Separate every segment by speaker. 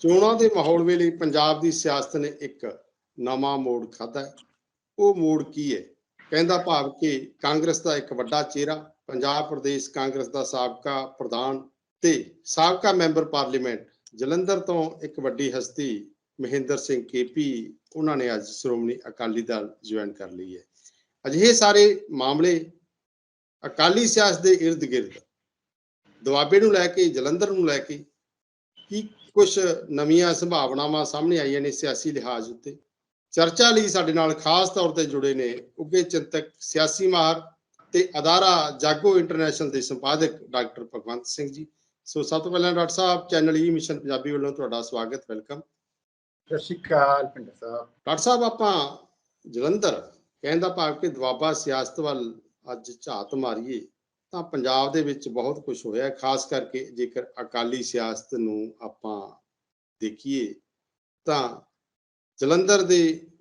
Speaker 1: ਚੋਣਾਂ ਦੇ ਮਾਹੌਲ ਵੇਲੇ ਪੰਜਾਬ ਦੀ ਸਿਆਸਤ ਨੇ ਇੱਕ ਨਵਾਂ ਮੋੜ ਖਾਧਾ ਹੈ। ਉਹ ਮੋੜ ਕੀ ਹੈ? ਕਹਿੰਦਾ ਭਾਵ ਕਿ ਕਾਂਗਰਸ ਦਾ ਇੱਕ ਵੱਡਾ ਚਿਹਰਾ, ਪੰਜਾਬ ਪ੍ਰਦੇਸ਼ ਕਾਂਗਰਸ ਦਾ ਸਾਬਕਾ ਪ੍ਰਧਾਨ ਤੇ ਸਾਬਕਾ ਮੈਂਬਰ ਪਾਰਲੀਮੈਂਟ ਜਲੰਧਰ ਤੋਂ ਇੱਕ ਵੱਡੀ ਹਸਤੀ ਮਹਿੰਦਰ ਸਿੰਘ ਕੇਪੀ ਉਹਨਾਂ ਨੇ ਅੱਜ ਸ਼੍ਰੋਮਣੀ ਅਕਾਲੀ ਦਲ ਜੁਆਇਨ ਕਰ ਲਈ ਹੈ। ਅਜਿਹੇ ਸਾਰੇ ਮਾਮਲੇ ਅਕਾਲੀ ਸਿਆਸਤ ਦੇ ਇਰਦ ਗਿਰਦ ਦੁਆਬੇ ਨੂੰ ਲੈ ਕੇ, ਜਲੰਧਰ ਨੂੰ ਲੈ ਕੇ ਕੀ ਕੁਝ ਨਵੀਆਂ ਸੰਭਾਵਨਾਵਾਂ ਸਾਹਮਣੇ ਆਈਆਂ ਨੇ ਸਿਆਸੀ ਲਿਹਾਜ਼ ਉੱਤੇ। ਚਰਚਾ ਲਈ ਸਾਡੇ ਨਾਲ ਖਾਸ ਤੌਰ ਤੇ ਜੁੜੇ ਨੇ ਉੱਗੇ ਚਿੰਤਕ ਸਿਆਸੀ ਮਾਹਰ ਤੇ ਅਦਾਰਾ ਜਾਗੋ ਇੰਟਰਨੈਸ਼ਨਲ ਦੇ ਸੰਪਾਦਕ ਡਾਕਟਰ ਭਗਵੰਤ ਸਿੰਘ ਜੀ। ਸੋ ਸਭ ਤੋਂ ਪਹਿਲਾਂ doctor Sahib channel E Mission Punjabi ਵੱਲੋਂ ਤੁਹਾਡਾ ਸਵਾਗਤ ਵੈਲਕਮ।
Speaker 2: ਸਤਿ ਸ਼੍ਰੀ ਅਕਾਲ ਪਿੰਡ ਸਾਹਿਬ।
Speaker 1: ਡਾਕਟਰ ਸਾਹਿਬ ਆਪਾਂ ਜਲੰਧਰ ਕਹਿੰਦਾ ਭਾਵ ਕਿ ਦੁਆਬਾ ਸਿਆਸਤ ਵੱਲ ਅੱਜ ਝਾਤ ਮਾਰੀਏ। ਤਾਂ ਪੰਜਾਬ ਦੇ ਵਿੱਚ ਬਹੁਤ ਕੁਝ ਹੋਇਆ ਖਾਸ ਕਰਕੇ ਜੇਕਰ ਅਕਾਲੀ ਸਿਆਸਤ ਨੂੰ ਆਪਾਂ ਦੇਖੀਏ ਤਾਂ ਜਲੰਧਰ ਦੇ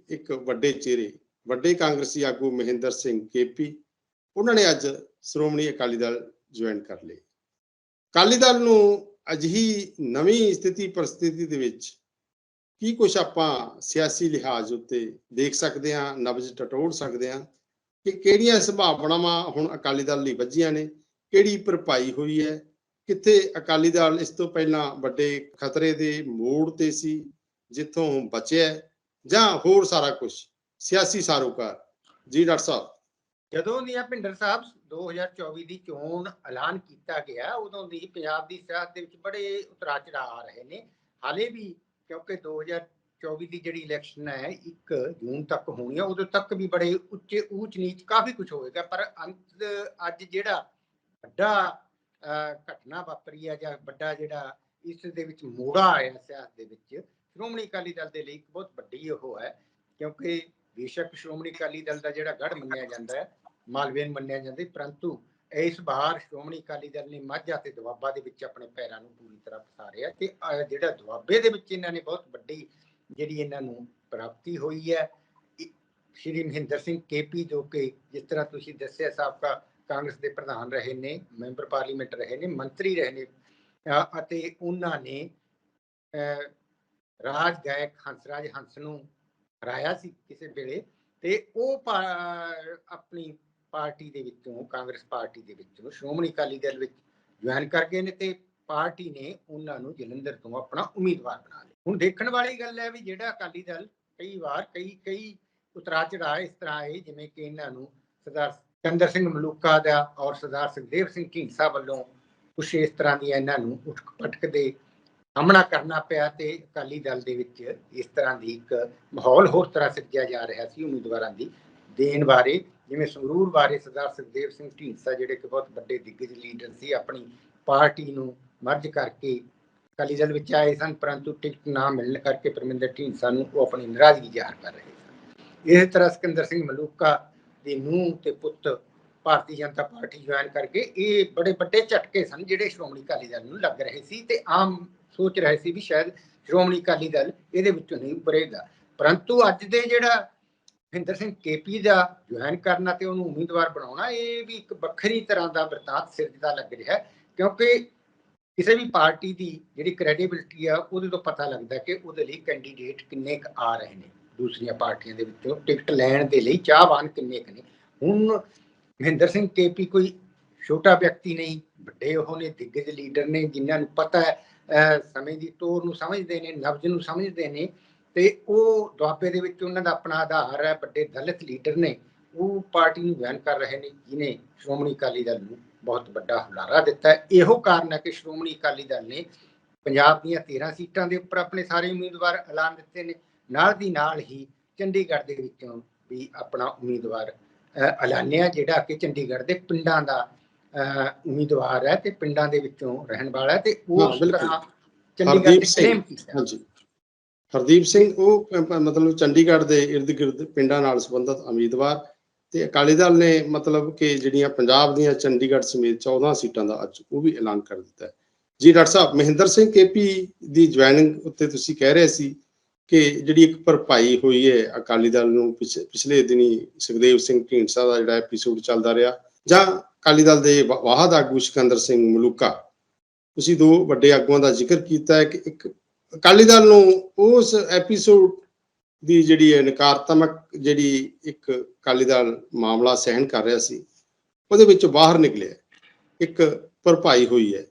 Speaker 1: ਇੱਕ ਵੱਡੇ ਚਿਹਰੇ ਵੱਡੇ ਕਾਂਗਰਸੀ ਆਗੂ ਮਹਿੰਦਰ ਸਿੰਘ ਕੇਪੀ, ਉਹਨਾਂ ਨੇ ਅੱਜ ਸ਼੍ਰੋਮਣੀ ਅਕਾਲੀ ਦਲ ਜੁਆਇਨ ਕਰ ਲਈ ਅਕਾਲੀ ਦਲ ਨੂੰ ਅਜਿਹੀ ਨਵੀਂ ਸਥਿਤੀ ਪਰਿਸਥਿਤੀ ਦੇ ਵਿੱਚ ਕੀ ਕੁਝ ਆਪਾਂ ਸਿਆਸੀ ਲਿਹਾਜ਼ ਉੱਤੇ ਦੇਖ ਸਕਦੇ ਹਾਂ, ਨਬਜ਼ ਟਟੋੜ ਸਕਦੇ ਹਾਂ ਕਿ ਕਿਹੜੀਆਂ ਸੰਭਾਵਨਾਵਾਂ ਹੁਣ ਅਕਾਲੀ ਦਲ ਲਈ ਵੱਜੀਆਂ ਨੇ, ਕਿਹੜੀ ਭਰਪਾਈ ਹੋਈ ਹੈ, ਕਿੱਥੇ ਅਕਾਲੀ ਦਲ ਇਸ ਤੋਂ ਪਹਿਲਾਂ ਵੱਡੇ ਖਤਰੇ ਦੇ ਮੋੜ ਤੇ ਸੀ, ਜਿੱਥੋਂ ਬਚਿਆ ਜਾਂ ਹੋਰ ਸਾਰਾ ਕੁਝ ਸਿਆਸੀ ਸਾਰੋਕਾਰ, ਜੀ ਡਾਕਟਰ ਸਾਹਿਬ।
Speaker 2: ਜਦੋਂ ਦੀਆਂ ਭਿੰਡਰ ਸਾਹਿਬ 2024 ਦੀ ਚੋਣ ਐਲਾਨ ਕੀਤਾ ਗਿਆ, ਉਦੋਂ ਦੀ ਪੰਜਾਬ ਦੀ ਸਿਆਸਤ ਦੇ ਵਿੱਚ ਬੜੇ ਉਤਰਾਅ ਚੜਾਅ ਆ ਰਹੇ ਨੇ। ਹਾਲੇ ਵੀ ਕਿਉਂਕਿ 2024 ਦੀ ਜਿਹੜੀ ਇਲੈਕਸ਼ਨ ਹੈ 1 ਜੂਨ ਤੱਕ ਹੋਣੀ ਹੈ ਉਦੋਂ ਤੱਕ ਵੀ ਬੜੇ ਉੱਚੇ, ਊਚ ਨੀਚ ਕਾਫੀ ਕੁਝ ਹੋਏਗਾ ਪਰ ਅੰਤ ਅੱਜ ਜਿਹੜਾ ਵੱਡਾ ਘਟਨਾ ਵਾਪਰੀ ਹੈ ਜਾਂ ਵੱਡਾ ਜਿਹੜਾ ਇਸ ਦੇ ਵਿੱਚ ਮੋੜਾ ਆਇਆ ਸਿਆਸਤ ਦੇ ਵਿੱਚ, ਸ਼੍ਰੋਮਣੀ ਅਕਾਲੀ ਦਲ ਦੇ ਲਈ ਇੱਕ ਬਹੁਤ ਵੱਡੀ ਉਹ ਹੈ, ਕਿਉਂਕਿ ਬੇਸ਼ੱਕ ਸ਼੍ਰੋਮਣੀ ਅਕਾਲੀ ਦਲ ਦਾ ਜਿਹੜਾ ਗੜ ਮੰਨਿਆ ਜਾਂਦਾ ਹੈ, ਮਾਲਵੇਨ ਮੰਨਿਆ ਜਾਂਦਾ ਪਰੰਤੂ ਇਸ ਵਾਰ ਸ਼੍ਰੋਮਣੀ ਅਕਾਲੀ ਦਲ ਨੇ ਮਾਝਾ ਤੇ ਦੁਆਬਾ ਦੇ ਵਿੱਚ ਆਪਣੇ ਪੈਰਾਂ ਨੂੰ ਪੂਰੀ ਤਰ੍ਹਾਂ ਪਸਾਰਿਆ ਤੇ ਜਿਹੜਾ ਦੁਆਬੇ ਦੇ ਵਿੱਚ ਇਹਨਾਂ ਨੇ ਬਹੁਤ ਵੱਡੀ ਜਿਹੜੀ ਇਹਨਾਂ ਨੂੰ ਪ੍ਰਾਪਤੀ ਹੋਈ ਹੈ ਸ਼੍ਰੀ ਮਹਿੰਦਰ ਸਿੰਘ ਕੇਪੀ ਜੋ ਕਿ ਜਿਸ ਤਰ੍ਹਾਂ ਤੁਸੀਂ ਦੱਸਿਆ ਸਾਬਕਾ ਕਾਂਗਰਸ ਦੇ ਪ੍ਰਧਾਨ ਰਹੇ ਨੇ, ਮੈਂਬਰ ਪਾਰਲੀਮੈਂਟ ਰਹੇ ਨੇ, ਮੰਤਰੀ ਰਹੇ ਨੇ ਅਤੇ ਉਹਨਾਂ ਨੇ ਰਾਜ ਗਾਇਕ ਹੰਸਰਾਜ ਹੰਸ ਨੂੰ ਹਰਾਇਆ ਸੀ ਕਿਸੇ ਵੇਲੇ ਤੇ ਉਹ ਆਪਣੀ ਪਾਰਟੀ ਦੇ ਵਿੱਚੋਂ, ਕਾਂਗਰਸ ਪਾਰਟੀ ਦੇ ਵਿੱਚੋਂ ਸ਼੍ਰੋਮਣੀ ਅਕਾਲੀ ਦਲ ਵਿੱਚ ਜੁਆਇਨ ਕਰ ਗਏ ਨੇ ਤੇ ਪਾਰਟੀ ਨੇ ਉਹਨਾਂ ਨੂੰ ਜਲੰਧਰ ਤੋਂ ਆਪਣਾ ਉਮੀਦਵਾਰ ਬਣਾ ਲਿਆ ਹੁਣ ਦੇਖਣ ਵਾਲੀ ਗੱਲ ਹੈ ਵੀ ਜਿਹੜਾ ਅਕਾਲੀ ਦਲ ਕਈ ਵਾਰ, ਕਈ ਕਈ ਉਤਰਾ ਚੜਾਅ ਇਸ ਤਰ੍ਹਾਂ ਆਏ ਜਿਵੇਂ ਕਿ ਇਹਨਾਂ ਨੂੰ ਸਰਦਾਰ ਚੰਦਰ ਸਿੰਘ ਮਲੂਕਾ ਦਾ ਔਰ ਸਰਦਾਰ ਸੁਖਦੇਵ ਸਿੰਘ ਢੀਂਡਸਾ ਵੱਲੋਂ ਕੁਛ ਇਸ ਤਰ੍ਹਾਂ ਦੀਆਂ ਇਹਨਾਂ ਨੂੰ ਉਠਕ ਪਟਕ ਦੇ ਸਾਹਮਣਾ ਕਰਨਾ ਪਿਆ ਤੇ ਅਕਾਲੀ ਦਲ ਦੇ ਵਿੱਚ ਇਸ ਤਰ੍ਹਾਂ ਦੀ ਇੱਕ ਮਾਹੌਲ ਹੋਰ ਤਰ੍ਹਾਂ ਸਿਰਜਿਆ ਜਾ ਰਿਹਾ ਸੀ ਉਮੀਦਵਾਰਾਂ ਦੀ ਦੇਣ ਬਾਰੇ। ਜਿਵੇਂ ਸੰਗਰੂਰ ਬਾਰੇ ਸਰਦਾਰ ਸੁਖਦੇਵ ਸਿੰਘ ਢੀਂਡਸਾ, ਜਿਹੜੇ ਕਿ ਬਹੁਤ ਵੱਡੇ ਦਿੱਗਜ ਲੀਡਰ ਸੀ, ਆਪਣੀ ਪਾਰਟੀ ਨੂੰ ਮਰਜ ਕਰਕੇ ਅਕਾਲੀ ਦਲ ਵਿੱਚ ਆਏ ਸਨ, ਪਰੰਤੂ ਟਿਕਟ ਨਾ ਮਿਲਣ ਕਰਕੇ ਪਰਮਿੰਦਰ ਢੀਂਡਸਾ ਨੂੰ ਉਹ ਆਪਣੀ ਨਾਰਾਜ਼ਗੀ ਜ਼ਾਹਰ ਕਰ ਰਹੇ ਸਨ। ਇਸ ਤਰ੍ਹਾਂ ਸਿਕੰਦਰ ਸਿੰਘ ਮਲੂਕਾ ਦੇ ਨੂੰਹ ਤੇ ਪੁੱਤ ਭਾਰਤੀ ਜਨਤਾ ਪਾਰਟੀ ਜੁਆਇਨ ਕਰਕੇ ਇਹ ਬੜੇ ਵੱਡੇ ਝਟਕੇ ਸਨ ਜਿਹੜੇ ਸ਼੍ਰੋਮਣੀ ਅਕਾਲੀ ਦਲ ਨੂੰ ਲੱਗ ਰਹੇ ਸੀ ਤੇ ਆਮ ਸੋਚ ਰਹੇ ਸੀ ਵੀ ਸ਼ਾਇਦ ਸ਼੍ਰੋਮਣੀ ਅਕਾਲੀ ਦਲ ਇਹਦੇ ਵਿੱਚੋਂ ਨਹੀਂ ਉਭਰੇਗਾ। ਪਰੰਤੂ ਅੱਜ ਦੇ ਜਿਹੜਾ ਮਹਿੰਦਰ ਸਿੰਘ ਕੇਪੀ ਦਾ ਜੁਆਇਨ ਕਰਨਾ ਤੇ ਉਹਨੂੰ ਉਮੀਦਵਾਰ ਬਣਾਉਣਾ, ਇਹ ਵੀ ਇੱਕ ਵੱਖਰੀ ਤਰ੍ਹਾਂ ਦਾ ਵਰਤਾਂਤ ਸਿਰਜਦਾ ਲੱਗ ਰਿਹਾ ਕਿਉਂਕਿ ਕਿਸੇ ਵੀ ਪਾਰਟੀ ਦੀ ਜਿਹੜੀ ਕ੍ਰੈਡੀਬਿਲਟੀ ਆ, ਉਹਦੇ ਤੋਂ ਪਤਾ ਲੱਗਦਾ ਕਿ ਉਹਦੇ ਲਈ ਕੈਂਡੀਡੇਟ ਕਿੰਨੇ ਕੁ ਆ ਰਹੇ ਨੇ। ਦੂਸਰੀਆਂ ਪਾਰਟੀਆਂ ਦੇ ਵਿੱਚੋਂ ਟਿਕਟ ਲੈਣ ਦੇ ਲਈ ਚਾਹਵਾਨ ਕਿੰਨੇ ਕੁ ਨੇ। ਹੁਣ ਮਹਿੰਦਰ ਸਿੰਘ ਕੇਪੀ ਕੋਈ ਛੋਟਾ ਵਿਅਕਤੀ ਨਹੀਂ, ਵੱਡੇ ਉਹ ਨੇ, ਦਿੱਗਜ ਲੀਡਰ ਨੇ, ਜਿਨ੍ਹਾਂ ਨੂੰ ਪਤਾ ਹੈ, ਅਹ ਸਮੇਂ ਦੀ ਤੋਰ ਨੂੰ ਸਮਝਦੇ ਨੇ, ਨਬਜ਼ ਨੂੰ ਸਮਝਦੇ ਨੇ, ਤੇ ਉਹ ਦੁਆਬੇ ਦੇ ਵਿੱਚ ਉਹਨਾਂ ਦਾ ਆਪਣਾ ਆਧਾਰ ਹੈ, ਵੱਡੇ ਦਲਿਤ ਲੀਡਰ ਨੇ। ਉਹ ਪਾਰਟੀ ਨੂੰ ਬਿਆਨ ਕਰ ਰਹੇ ਨੇ ਜਿਨੇ ਸ਼੍ਰੋਮਣੀ ਅਕਾਲੀ ਦਲ ਨੂੰ ਬਹੁਤ ਵੱਡਾ ਹੁਲਾਰਾ ਦਿੱਤਾ ਹੈ। ਇਹੋ ਕਾਰਨ ਹੈ ਕਿ ਸ਼੍ਰੋਮਣੀ ਅਕਾਲੀ ਦਲ ਨੇ ਪੰਜਾਬ ਦੀਆਂ 13 ਸੀਟਾਂ ਦੇ ਉੱਪਰ ਆਪਣੇ ਸਾਰੇ ਉਮੀਦਵਾਰ ਐਲਾਨ ਦਿੱਤੇ ਨੇ। ਨਾਲ ਦੀ ਨਾਲ ਹੀ ਚੰਡੀਗੜ੍ਹ ਦੇ ਵਿੱਚੋਂ ਵੀ ਆਪਣਾ ਉਮੀਦਵਾਰ ਐਲਾਨਿਆ ਜਿਹੜਾ ਕਿ ਚੰਡੀਗੜ੍ਹ ਦੇ ਪਿੰਡਾਂ ਦਾ ਉਮੀਦਵਾਰ ਹੈ ਤੇ ਪਿੰਡਾਂ ਦੇ ਵਿੱਚੋਂ ਰਹਿਣ ਵਾਲਾ ਹੈ ਤੇ
Speaker 1: ਹਾਂ,
Speaker 2: ਉਸ
Speaker 1: ਬਿਲਕੁਲ।
Speaker 2: ਤਰ੍ਹਾਂ ਚੰਡੀਗੜ੍ਹ ਦੇ ਕੀਤਾ।
Speaker 1: ਹਾਂਜੀ। ਹਰਦੀਪ ਸਿੰਘ ਉਹ ਮਤਲਬ ਚੰਡੀਗੜ੍ਹ ਦੇ ਇਰਦ ਗਿਰਦ ਪਿੰਡਾਂ ਨਾਲ ਸੰਬੰਧਿਤ ਉਮੀਦਵਾਰ ਤੇ ਅਕਾਲੀ ਦਲ ਨੇ ਮਤਲਬ ਕਿ ਜਿਹੜੀਆਂ ਪੰਜਾਬ ਦੀਆਂ ਚੰਡੀਗੜ੍ਹ ਸਮੇਤ 14 ਸੀਟਾਂ ਦਾ ਅੱਜ ਉਹ ਵੀ ਐਲਾਨ ਕਰ ਦਿੱਤਾ ਹੈ। ਜੀ ਡਾਕਟਰ ਸਾਹਿਬ, ਮਹਿੰਦਰ ਸਿੰਘ ਕੇਪੀ ਦੀ ਜੁਆਇਨਿੰਗ ਉੱਤੇ ਤੁਸੀਂ ਕਹਿ ਰਹੇ ਸੀ ਕਿ ਜਿਹੜੀ ਇੱਕ ਭਰਪਾਈ ਹੋਈ ਹੈ ਅਕਾਲੀ ਦਲ ਨੂੰ ਪਿਛ- ਪਿਛਲੇ ਦਿਨੀ ਸੁਖਦੇਵ ਸਿੰਘ ਢੀਂਡਸਾ ਦਾ ਜਿਹੜਾ ਐਪੀਸੋਡ ਚੱਲਦਾ ਰਿਹਾ ਜਾਂ ਅਕਾਲੀ ਦਲ ਦੇ ਵਾਹਦ ਆਗੂ ਸਿਕੰਦਰ ਸਿੰਘ ਮਲੂਕਾ, ਤੁਸੀਂ ਦੋ ਵੱਡੇ ਆਗੂਆਂ ਦਾ ਜ਼ਿਕਰ ਕੀਤਾ ਹੈ ਕਿ ਇੱਕ ਅਕਾਲੀ ਦਲ ਨੂੰ ਉਸ ਐਪੀਸੋਡ ਦੀ ਜਿਹੜੀ ਹੈ ਨਕਾਰਾਤਮਕ ਜਿਹੜੀ ਇੱਕ ਅਕਾਲੀ ਦਲ ਮਾਮਲਾ ਸਹਿਣ ਕਰ ਰਿਹਾ ਸੀ, ਉਹਦੇ ਵਿੱਚੋਂ ਬਾਹਰ ਨਿਕਲਿਆ। ਇੱਕ ਭਰਪਾਈ ਹੋਈ ਹੈ।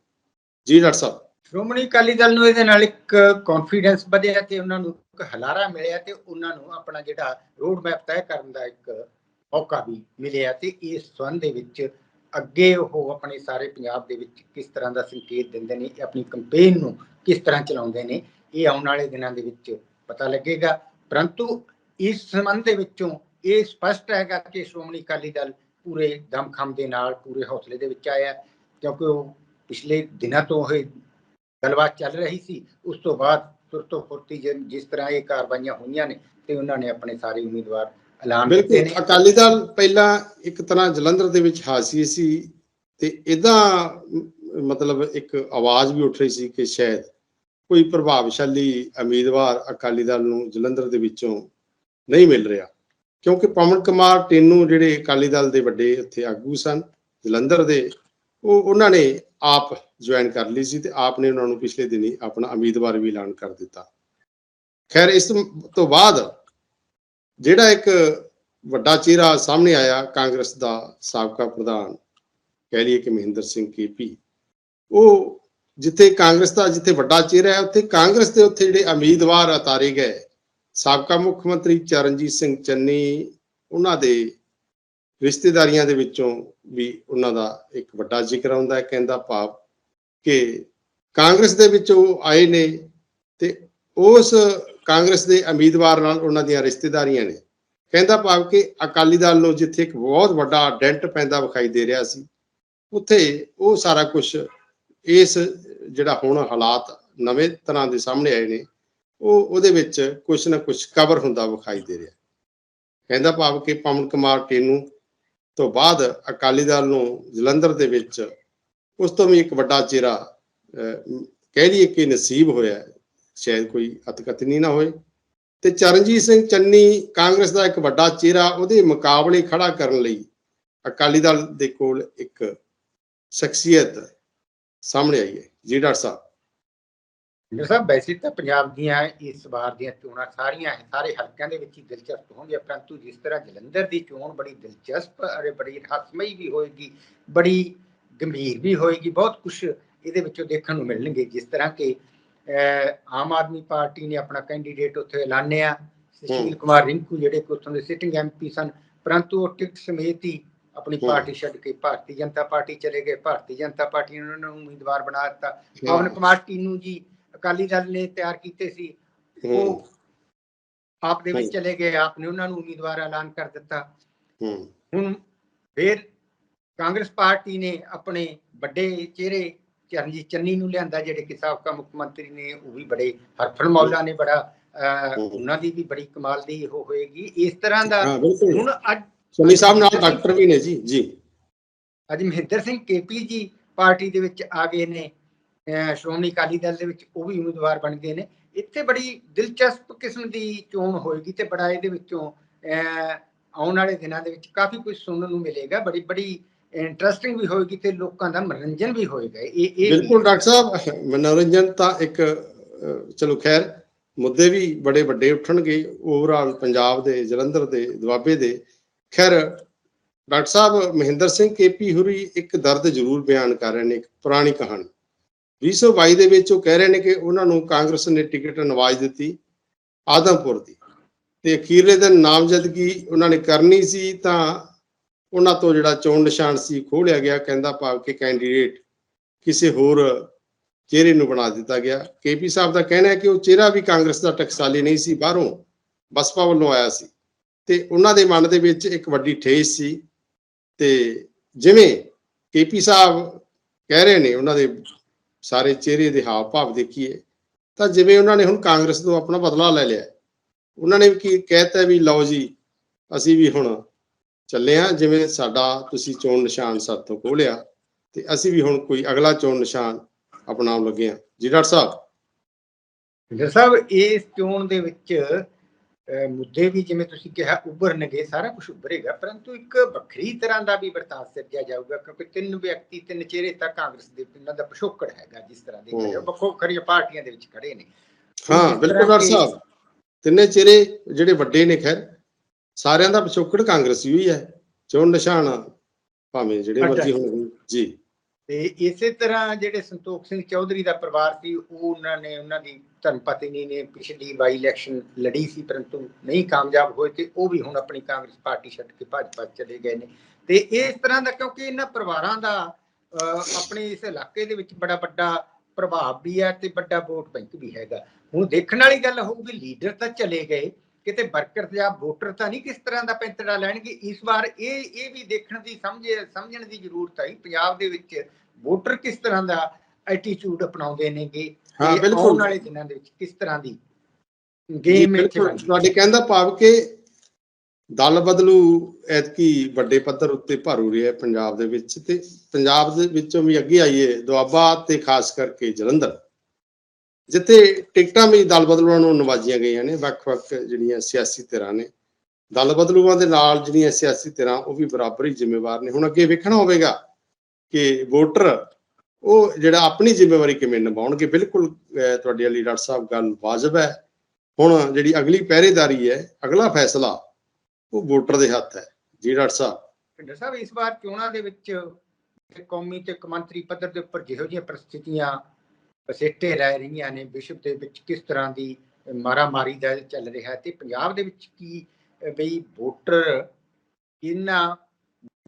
Speaker 1: ਜੀ ਡਾਕਟਰ ਸਾਹਿਬ।
Speaker 2: ਸ਼੍ਰੋਮਣੀ ਅਕਾਲੀ ਦਲ ਨੂੰ ਇਹਦੇ ਨਾਲ ਇੱਕ ਕੌਨਫੀਡੈਂਸ ਵਧਿਆ ਤੇ ਉਹਨਾਂ ਨੂੰ ਇੱਕ ਹਲਾਰਾ ਮਿਲਿਆ ਤੇ ਉਹਨਾਂ ਨੂੰ ਆਪਣਾ ਜਿਹੜਾ ਰੋਡ ਮੈਪ ਤੈਅ ਕਰਨ ਦਾ ਇੱਕ ਮੌਕਾ ਵੀ ਮਿਲਿਆ ਤੇ ਇਸ ਸੰਬੰਧ ਦੇ ਵਿੱਚ ਅੱਗੇ ਉਹ ਆਪਣੇ ਸਾਰੇ ਪੰਜਾਬ ਦੇ ਵਿੱਚ ਕਿਸ ਤਰ੍ਹਾਂ ਦਾ ਸੰਕੇਤ ਦਿੰਦੇ ਨੇ ਆਪਣੀ ਕੰਪੇਨ ਨੂੰ ਕਿਸ ਤਰ੍ਹਾਂ ਚਲਾਉਂਦੇ ਨੇ, ਇਹ ਆਉਣ ਵਾਲੇ ਦਿਨਾਂ ਦੇ ਵਿੱਚ ਪਤਾ ਲੱਗੇਗਾ। ਪਰੰਤੂ ਇਸ ਸੰਬੰਧ ਦੇ ਵਿੱਚੋਂ ਇਹ ਸਪਸ਼ਟ ਹੈਗਾ ਕਿ ਸ਼੍ਰੋਮਣੀ ਅਕਾਲੀ ਦਲ ਪੂਰੇ ਦਮਖਮ ਦੇ ਨਾਲ ਪੂਰੇ ਹੌਸਲੇ ਦੇ ਵਿੱਚ ਆਇਆ ਕਿਉਂਕਿ ਉਹ ਪਿਛਲੇ ਦਿਨਾਂ ਤੋਂ ਇਹ ਗੱਲਬਾਤ ਚੱਲ ਰਹੀ ਸੀ। ਉਸ ਤੋਂ ਬਾਅਦ ਤੁਰਤੋ ਫੁਰਤੀ ਜਿਸ ਤਰ੍ਹਾਂ ਇਹ ਕਾਰਵਾਈਆਂ ਹੋਈਆਂ ਨੇ ਤੇ ਉਹਨਾਂ ਨੇ ਆਪਣੇ ਸਾਰੇ ਉਮੀਦਵਾਰ ਐਲਾਨ ਕੀਤੇ
Speaker 1: ਬਿਲਕੁਲ
Speaker 2: ਨੇ।
Speaker 1: ਅਕਾਲੀ ਦਲ ਪਹਿਲਾਂ ਇੱਕ ਤਰ੍ਹਾਂ ਜਲੰਧਰ ਦੇ ਵਿੱਚ ਹਾਸੀਏ ਸੀ ਤੇ ਇਦਾਂ ਮਤਲਬ ਇੱਕ ਆਵਾਜ਼ ਵੀ ਉੱਠ ਰਹੀ ਸੀ ਕਿ ਸ਼ਾਇਦ ਕੋਈ ਪ੍ਰਭਾਵਸ਼ਾਲੀ ਉਮੀਦਵਾਰ ਅਕਾਲੀ ਦਲ ਨੂੰ ਜਲੰਧਰ ਦੇ ਵਿੱਚੋਂ ਨਹੀਂ ਮਿਲ ਰਿਹਾ। ਕਿਉਂਕਿ ਪਵਨ ਕੁਮਾਰ ਟੇਨੂ ਜਿਹੜੇ ਅਕਾਲੀ ਦਲ ਦੇ ਵੱਡੇ ਉੱਥੇ ਆਗੂ ਸਨ, ਜਲੰਧਰ ਦੇ, ਉਹ ਉਹਨਾਂ ਨੇ ਆਪ ਜੁਆਇਨ ਕਰ ਲਈ ਸੀ ਤੇ ਆਪ ਨੇ ਉਹਨਾਂ ਨੂੰ ਪਿਛਲੇ ਦਿਨੀ ਆਪਣਾ ਉਮੀਦਵਾਰ ਵੀ ਐਲਾਨ ਕਰ ਦਿੱਤਾ। ਖੈਰ, ਇਸ ਤੋਂ ਬਾਅਦ ਜਿਹੜਾ ਇੱਕ ਵੱਡਾ ਚਿਹਰਾ ਸਾਹਮਣੇ ਆਇਆ, ਕਾਂਗਰਸ ਦਾ ਸਾਬਕਾ ਪ੍ਰਧਾਨ, ਕਹਿ ਲਈਏ ਕਿ ਮਹਿੰਦਰ ਸਿੰਘ ਕੇਪੀ, ਉਹ ਜਿੱਥੇ ਕਾਂਗਰਸ ਦਾ ਜਿੱਥੇ ਵੱਡਾ ਚਿਹਰਾ ਹੈ, ਉੱਥੇ ਕਾਂਗਰਸ ਦੇ ਉੱਥੇ ਜਿਹੜੇ ਉਮੀਦਵਾਰ ਉਤਾਰੇ ਗਏ, ਸਾਬਕਾ ਮੁੱਖ ਮੰਤਰੀ ਚਰਨਜੀਤ ਸਿੰਘ ਚੰਨੀ, ਉਹਨਾਂ ਦੇ ਰਿਸ਼ਤੇਦਾਰੀਆਂ ਦੇ ਵਿੱਚੋਂ ਵੀ ਉਹਨਾਂ ਦਾ ਇੱਕ ਵੱਡਾ ਜ਼ਿਕਰ ਆਉਂਦਾ ਹੈ, ਕਹਿੰਦਾ ਭਾਵ ਕਿ ਕਾਂਗਰਸ ਦੇ ਵਿੱਚ ਉਹ ਆਏ ਨੇ ਤੇ ਉਸ ਕਾਂਗਰਸ ਦੇ ਉਮੀਦਵਾਰ ਨਾਲ ਉਹਨਾਂ ਦੀਆਂ ਰਿਸ਼ਤੇਦਾਰੀਆਂ ਨੇ। ਕਹਿੰਦਾ ਭਾਵ ਕਿ ਅਕਾਲੀ ਦਲ ਨੂੰ ਜਿੱਥੇ ਇੱਕ ਬਹੁਤ ਵੱਡਾ ਡੈਂਟ ਪੈਂਦਾ ਵਿਖਾਈ ਦੇ ਰਿਹਾ ਸੀ, ਉੱਥੇ ਉਹ ਸਾਰਾ ਕੁਝ ਇਸ ਜਿਹੜਾ ਹੁਣ ਹਾਲਾਤ ਨਵੇਂ ਤਰ੍ਹਾਂ ਦੇ ਸਾਹਮਣੇ ਆਏ ਨੇ ਉਹ ਉਹਦੇ ਵਿੱਚ ਕੁਛ ਨਾ ਕੁਛ ਕਵਰ ਹੁੰਦਾ ਵਿਖਾਈ ਦੇ ਰਿਹਾ। ਕਹਿੰਦਾ ਭਾਵ ਕਿ ਪਵਨ ਕੁਮਾਰ ਟੇਨੂ ਤੋਂ ਬਾਅਦ ਅਕਾਲੀ ਦਲ ਨੂੰ ਜਲੰਧਰ ਦੇ ਵਿੱਚ ਉਸ ਤੋਂ ਵੀ ਇੱਕ ਵੱਡਾ ਚਿਹਰਾ ਅਹ, ਕਹਿ ਲਈਏ ਕਿ ਨਸੀਬ ਹੋਇਆ ਸ਼ਾਇਦ ਕੋਈ ਅਤਕਥਨੀ ਨਾ ਹੋਏ। ਤੇ ਚਰਨਜੀਤ ਸਿੰਘ ਚੰਨੀ ਕਾਂਗਰਸ ਦਾ ਇੱਕ ਵੱਡਾ ਚਿਹਰਾ ਉਹਦੇ ਮੁਕਾਬਲੇ ਖੜਾ ਕਰਨ ਲਈ ਅਕਾਲੀ ਦਲ ਦੇ ਕੋਲ ਇੱਕ ਸ਼ਖਸੀਅਤ ਸਾਹਮਣੇ ਆਈ ਹੈ ਜੀ ਡਾਕਟਰ ਸਾਹਿਬ।
Speaker 2: ਮੇਰੇ ਸਾਹਿਬ ਵੈਸੇ ਤਾਂ ਪੰਜਾਬ ਦੀਆਂ ਇਸ ਵਾਰ ਦੀਆਂ ਚੋਣਾਂ ਸਾਰੀਆਂ ਸਾਰੇ ਹਲਕਿਆਂ ਦੇ ਵਿੱਚ ਹੀ ਦਿਲਚਸਪ ਹੋਣਗੀਆਂ ਪਰੰਤੂ ਜਿਸ ਤਰ੍ਹਾਂ ਜਲੰਧਰ ਦੀ ਚੋਣ ਬੜੀ ਦਿਲਚਸਪ ਅਤੇ ਬੜੀ ਰਹੱਸਮਈ ਵੀ ਹੋਏਗੀ ਬੜੀ ਗੰਭੀਰ ਵੀ ਹੋਏਗੀ ਬਹੁਤ ਕੁਝ ਇਹਦੇ ਵਿੱਚੋਂ ਦੇਖਣ ਨੂੰ ਮਿਲਣਗੇ ਜਿਸ ਤਰ੍ਹਾਂ ਕਿ ਆਮ ਆਦਮੀ ਪਾਰਟੀ ਨੇ ਆਪਣਾ ਕੈਂਡੀਡੇਟ ਉੱਥੇ ਐਲਾਨਿਆ ਸੁਸ਼ੀਲ ਕੁਮਾਰ ਰਿੰਕੂ ਜਿਹੜੇ ਕਿ ਉੱਥੋਂ ਦੇ ਸਿਟਿੰਗ ਐਮਪੀ ਸਨ ਪਰੰਤੂ ਉਹ ਟਿਕਟ ਸਮੇਤ ਹੀ ਆਪਣੀ। ਪਾਰਟੀ ਛੱਡ ਕੇ ਭਾਰਤੀ ਜਨਤਾ ਪਾਰਟੀ ਚਲੇ ਗਏ ਭਾਰਤੀ ਜਨਤਾ ਪਾਰਟੀ ਨੇ ਉਹਨਾਂ ਨੂੰ ਉਮੀਦਵਾਰ ਬਣਾ ਦਿੱਤਾ। ਪਵਨ ਕੁਮਾਰ ਟੀਨੂ ਜੀ ਅਕਾਲੀ ਦਲ ਨੇ ਤਿਆਰ ਕੀਤੇ ਸੀ। ਉਹ ਆਪ ਦੇ ਵਿੱਚ। ਚਲੇ ਗਏ ਆਪ ਨੇ ਉਹਨਾਂ ਨੂੰ ਉਮੀਦਵਾਰ ਐਲਾਨ ਕਰ ਦਿੱਤਾ।
Speaker 1: ਹੂੰ।
Speaker 2: ਹੁਣ ਫਿਰ ਕਾਂਗਰਸ ਪਾਰਟੀ ਨੇ ਆਪਣੇ ਵੱਡੇ ਚਿਹਰੇ ਚਰਨਜੀਤ ਚੰਨੀ ਨੂੰ ਲਿਆਂਦਾ ਜਿਹੜੇ ਕਿ ਸਾਬਕਾ ਮੁੱਖ ਮੰਤਰੀ ਨੇ ਉਹ ਵੀ ਬੜੇ ਹਰਫਲ ਮੌਲਾ ਨੇ ਬੜਾ। ਉਹਨਾਂ ਦੀ ਵੀ ਬੜੀ ਕਮਾਲ ਦੀ ਉਹ ਹੋਏਗੀ। ਇਸ ਤਰ੍ਹਾਂ ਦਾ ਹੁਣ ਅੱਜ
Speaker 1: ਚੰਨੀ ਸਾਹਿਬ ਨਾਲ ਡਾਕਟਰ ਵੀ ਨੇ ਜੀ ਜੀ।
Speaker 2: ਅੱਜ ਮਹਿੰਦਰ ਸਿੰਘ ਕੇਪੀ ਜੀ ਪਾਰਟੀ ਦੇ ਵਿੱਚ ਆ ਗਏ ਨੇ ਸ਼੍ਰੋਮਣੀ ਅਕਾਲੀ ਦਲ ਦੇ ਵਿੱਚ ਉਹ ਵੀ ਉਮੀਦਵਾਰ ਬਣ ਗਏ ਨੇ। ਇੱਥੇ ਬੜੀ ਦਿਲਚਸਪ ਕਿਸਮ ਦੀ ਚੋਣ ਹੋਏਗੀ ਤੇ ਬੜਾ ਇਹਦੇ ਵਿੱਚੋਂ ਆਉਣ ਵਾਲੇ ਦਿਨਾਂ ਦੇ ਵਿੱਚ ਕਾਫੀ ਕੁਝ ਸੁਣਨ ਨੂੰ ਮਿਲੇਗਾ। ਬੜੀ ਬੜੀ ਇੰਟਰਸਟਿੰਗ ਵੀ ਹੋਏਗੀ ਤੇ ਲੋਕਾਂ ਦਾ ਮਨੋਰੰਜਨ ਵੀ ਹੋਏਗਾ। ਇਹ ਇਹ
Speaker 1: ਬਿਲਕੁਲ ਡਾਕਟਰ ਸਾਹਿਬ ਮਨੋਰੰਜਨ ਤਾਂ ਇੱਕ ਚਲੋ ਖੈਰ ਮੁੱਦੇ ਵੀ ਬੜੇ ਵੱਡੇ ਉੱਠਣਗੇ। ਓਵਰਆਲ ਪੰਜਾਬ ਦੇ ਜਲੰਧਰ ਦੇ ਦੁਆਬੇ ਦੇ ਖੈਰ, ਡਾਕਟਰ ਸਾਹਿਬ, ਮਹਿੰਦਰ ਸਿੰਘ ਕੇਪੀ ਹੁਰੀ ਇੱਕ ਦਰਦ ਜ਼ਰੂਰ ਬਿਆਨ ਕਰ ਰਹੇ ਨੇ, ਇੱਕ ਪੁਰਾਣੀ ਕਹਾਣੀ। 2022 ਦੇ ਵਿੱਚ ਉਹ ਕਹਿ ਰਹੇ ਨੇ ਕਿ ਉਹਨਾਂ ਨੂੰ ਕਾਂਗਰਸ ਨੇ ਟਿਕਟ ਨਵਾਜ ਦਿੱਤੀ, ਆਦਮਪੁਰ ਦੀ। ਤੇ ਅਖੀਰਲੇ ਦਿਨ ਨਾਮਜ਼ਦਗੀ ਉਹਨਾਂ ਨੇ ਕਰਨੀ ਸੀ, ਤਾਂ ਉਹਨਾਂ ਤੋਂ ਜਿਹੜਾ ਚੋਣ ਨਿਸ਼ਾਨ ਸੀ ਖੋਲਿਆ ਗਿਆ। ਕਹਿੰਦਾ ਭਾਵ ਕਿ ਕੈਂਡੀਡੇਟ ਕਿਸੇ ਹੋਰ ਚਿਹਰੇ ਨੂੰ ਬਣਾ ਦਿੱਤਾ ਗਿਆ। ਕੇਪੀ ਸਾਹਿਬ ਦਾ ਕਹਿਣਾ ਹੈ ਕਿ ਉਹ ਚਿਹਰਾ ਵੀ ਕਾਂਗਰਸ ਦਾ ਟਕਸਾਲੀ ਨਹੀਂ ਸੀ, ਬਾਹਰੋਂ ਬਸਪਾ ਵੱਲੋਂ ਆਇਆ ਸੀ। ਤੇ ਉਹਨਾਂ ਦੇ ਮਨ ਦੇ ਵਿੱਚ ਇੱਕ ਵੱਡੀ ਠੇਸ ਸੀ ਤੇ ਜਿਵੇਂ ਕੇਪੀ ਸਾਹਿਬ ਕਹਿ ਰਹੇ ਨੇ ਉਹਨਾਂ ਦੇ ਸਾਰੇ ਚਿਹਰੇ ਦੇ ਹਾਵ ਭਾਵ ਦੇਖੀਏ, ਤਾਂ ਜਿਵੇਂ ਉਹਨਾਂ ਨੇ ਹੁਣ ਕਾਂਗਰਸ ਤੋਂ ਆਪਣਾ ਬਦਲਾ ਲੈ ਲਿਆ। ਉਹਨਾਂ ਨੇ ਵੀ ਕੀ ਕਹਿਤਾ ਵੀ ਲਓ ਜੀ, ਅਸੀਂ ਵੀ ਹੁਣ ਚੱਲੇ ਆ ਜਿਵੇਂ ਸਾਡਾ ਤੁਸੀਂ ਚੋਣ ਨਿਸ਼ਾਨ ਸਾਥੋਂ ਖੋਹ ਲਿਆ ਤੇ ਅਸੀਂ ਵੀ ਹੁਣ ਕੋਈ ਅਗਲਾ ਚੋਣ ਨਿਸ਼ਾਨ ਅਪਣਾਉਣ ਲੱਗੇ ਆ ਜੀ ਡਾਕਟਰ ਸਾਹਿਬ।
Speaker 2: ਡਾਕਟਰ ਸਾਹਿਬ, ਇਸ ਚੋਣ ਦੇ ਵਿੱਚ ਮੁੱਦੇ ਵੀ ਜਿਵੇਂ ਤੁਸੀਂ ਕਿਹਾ ਉੱਭਰਨਗੇ ਸਾਰਾ ਕੁਝ ਉੱਭਰੇਗਾ ਪਰੰਤੂ ਇੱਕ ਵੱਖਰੀ ਤਰ੍ਹਾਂ ਦਾ ਵੀ ਵਰਤਾਅ ਸਿਰਜਿਆ ਜਾਊਗਾ ਕਿਉਂਕਿ ਤਿੰਨ ਵਿਅਕਤੀ ਤਿੰਨ ਚਿਹਰੇ ਤਾਂ ਕਾਂਗਰਸ ਦੇ ਪਿੰਡਾਂ ਦਾ ਪਿਛੋਕੜ ਹੈਗਾ ਜਿਸ ਤਰ੍ਹਾਂ ਦੇਖਿਆ ਜਾਵੇ। ਵੱਖੋ ਖਰੀਆਂ ਪਾਰਟੀਆਂ ਦੇ ਵਿੱਚ ਖੜੇ ਨੇ
Speaker 1: ਹਾਂ ਬਿਲਕੁਲ ਡਾਕਟਰ ਸਾਹਿਬ ਤਿੰਨੇ ਚਿਹਰੇ ਜਿਹੜੇ ਵੱਡੇ ਨੇ ਖੈਰ ਸਾਰਿਆਂ ਦਾ ਪਿਛੋਕੜ ਕਾਂਗਰਸੀ ਹੋਈ ਹੈ ਚੋਣ ਨਿਸ਼ਾਨ ਭਾਵੇਂ ਜਿਹੜੇ। ਮਰਜ਼ੀ ਹੋਣ ਜੀ
Speaker 2: ਤੇ ਇਸੇ ਤਰ੍ਹਾਂ ਜਿਹੜੇ ਸੰਤੋਖ ਸਿੰਘ ਚੌਧਰੀ ਦਾ ਪਰਿਵਾਰ ਸੀ ਉਹ ਉਹਨਾਂ ਨੇ ਉਹਨਾਂ ਦੀ ਧਰਮ ਪਤਨੀ ਨੇ ਪਿਛਲੀ ਬਾਈ ਇਲੈਕਸ਼ਨ ਲੜੀ ਸੀ, ਪਰੰਤੂ ਨਹੀਂ ਕਾਮਯਾਬ ਹੋਏ ਤੇ ਉਹ ਵੀ ਹੁਣ ਆਪਣੀ ਕਾਂਗਰਸ ਪਾਰਟੀ ਛੱਡ ਕੇ ਭਾਜਪਾ ਚਲੇ ਗਏ ਨੇ। ਤੇ ਇਸ ਤਰ੍ਹਾਂ ਦਾ ਕਿਉਂਕਿ ਇਹਨਾਂ ਪਰਿਵਾਰਾਂ ਦਾ ਆਪਣੇ ਇਸ ਇਲਾਕੇ ਦੇ ਵਿੱਚ ਬੜਾ ਵੱਡਾ ਪ੍ਰਭਾਵ ਵੀ ਹੈ ਤੇ ਵੱਡਾ ਵੋਟ ਬੈਂਕ ਵੀ ਹੈਗਾ। ਹੁਣ ਦੇਖਣ ਵਾਲੀ ਗੱਲ ਹੋਊਗੀ, ਲੀਡਰ ਤਾਂ ਚਲੇ ਗਏ, ਕਿਤੇ ਵਰਕਰ ਜਾਂ ਵੋਟਰ ਤਾਂ ਨਹੀਂ ਕਿਸ ਤਰ੍ਹਾਂ ਦਾ ਪੈਂਤੜਾ ਲੈਣਗੇ? ਇਸ ਵਾਰ ਇਹ ਇਹ ਵੀ ਦੇਖਣ ਦੀ ਸਮਝ, ਸਮਝਣ ਦੀ ਜ਼ਰੂਰਤ ਹੈ ਪੰਜਾਬ ਦੇ ਵਿੱਚ ਵੋਟਰ ਕਿਸ ਤਰ੍ਹਾਂ ਦਾ ਐਟੀਟਿਊਡ ਅਪਣਾਉਂਦੇ ਨੇਗੇ?
Speaker 1: ਹਾਂ ਬਿਲਕੁਲ
Speaker 2: ਆਉਣ ਵਾਲੇ ਦਿਨਾਂ ਦੇ ਵਿੱਚ ਕਿਸ ਤਰ੍ਹਾਂ ਦੀ ਗੇਮ ਇੱਥੇ।
Speaker 1: ਤੁਹਾਡੇ ਕਹਿੰਦਾ ਭਾਵ ਕਿ ਦਲ ਬਦਲੂ ਐਤਕੀ ਵੱਡੇ ਪੱਧਰ ਉੱਤੇ ਭਰੂ ਰਿਹਾ ਹੈ ਪੰਜਾਬ ਦੇ ਵਿੱਚ ਤੇ ਪੰਜਾਬ ਦੇ ਵਿੱਚੋਂ ਵੀ ਅੱਗੇ ਆਈਏ ਦੁਆਬਾ ਤੇ ਖਾਸ ਕਰਕੇ ਜਲੰਧਰ। ਜਿੱਥੇ ਟਿਕਟਾਂ ਵੀ ਦਲ ਬਦਲੂਆਂ ਨੂੰ ਨਵਾਜੀਆਂ ਗਈਆਂ ਨੇ ਵੱਖ-ਵੱਖ ਜਿਹੜੀਆਂ ਸਿਆਸੀ ਧਿਰਾਂ ਨੇ। ਦਲ ਬਦਲੂਆਂ ਦੇ ਨਾਲ ਜਿਹੜੀਆਂ ਸਿਆਸੀ ਧਿਰਾਂ ਉਹ ਵੀ ਬਰਾਬਰ ਹੀ ਜ਼ਿੰਮੇਵਾਰ ਨੇ। ਹੁਣ ਅੱਗੇ ਵੇਖਣਾ ਹੋਵੇਗਾ ਕਿ ਵੋਟਰ ਉਹ ਜਿਹੜਾ ਆਪਣੀ ਜ਼ਿੰਮੇਵਾਰੀ ਕਿਵੇਂ ਨਿਭਾਉਣਗੇ ਬਿਲਕੁਲ ਅਹ, ਵਾਲੀ ਡਾਕਟਰ ਸਾਹਿਬ ਗੱਲ ਵਾਜਬ ਹੈ। ਹੁਣ ਜਿਹੜੀ ਅਗਲੀ ਪਹਿਰੇਦਾਰੀ ਹੈ ਅਗਲਾ ਫੈਸਲਾ ਉਹ ਵੋਟਰ ਦੇ ਹੱਥ ਹੈ। ਜੀ ਡਾਕਟਰ ਸਾਹਿਬ।
Speaker 2: ਭਿੰਡਰ ਸਾਹਿਬ ਇਸ ਵਾਰ ਚੋਣਾਂ ਦੇ ਵਿੱਚ ਕੌਮੀ ਤੇ ਕੌਮਾਂਤਰੀ ਪੱਧਰ ਦੇ ਉੱਪਰ ਜਿਹੋ ਜਿਹੀਆਂ ਪ੍ਰਸਥਿਤੀਆਂ ਪਸੇਟੇ ਰਹਿ ਰਹੀਆਂ ਨੇ ਵਿਸ਼ਵ ਦੇ ਵਿੱਚ ਕਿਸ ਤਰ੍ਹਾਂ ਦੀ ਮਾਰਾਮਾਰੀ ਦਾ ਚੱਲ ਰਿਹਾ ਤੇ ਪੰਜਾਬ ਦੇ ਵਿੱਚ ਕੀ ਬਈ ਵੋਟਰ ਇਹਨਾਂ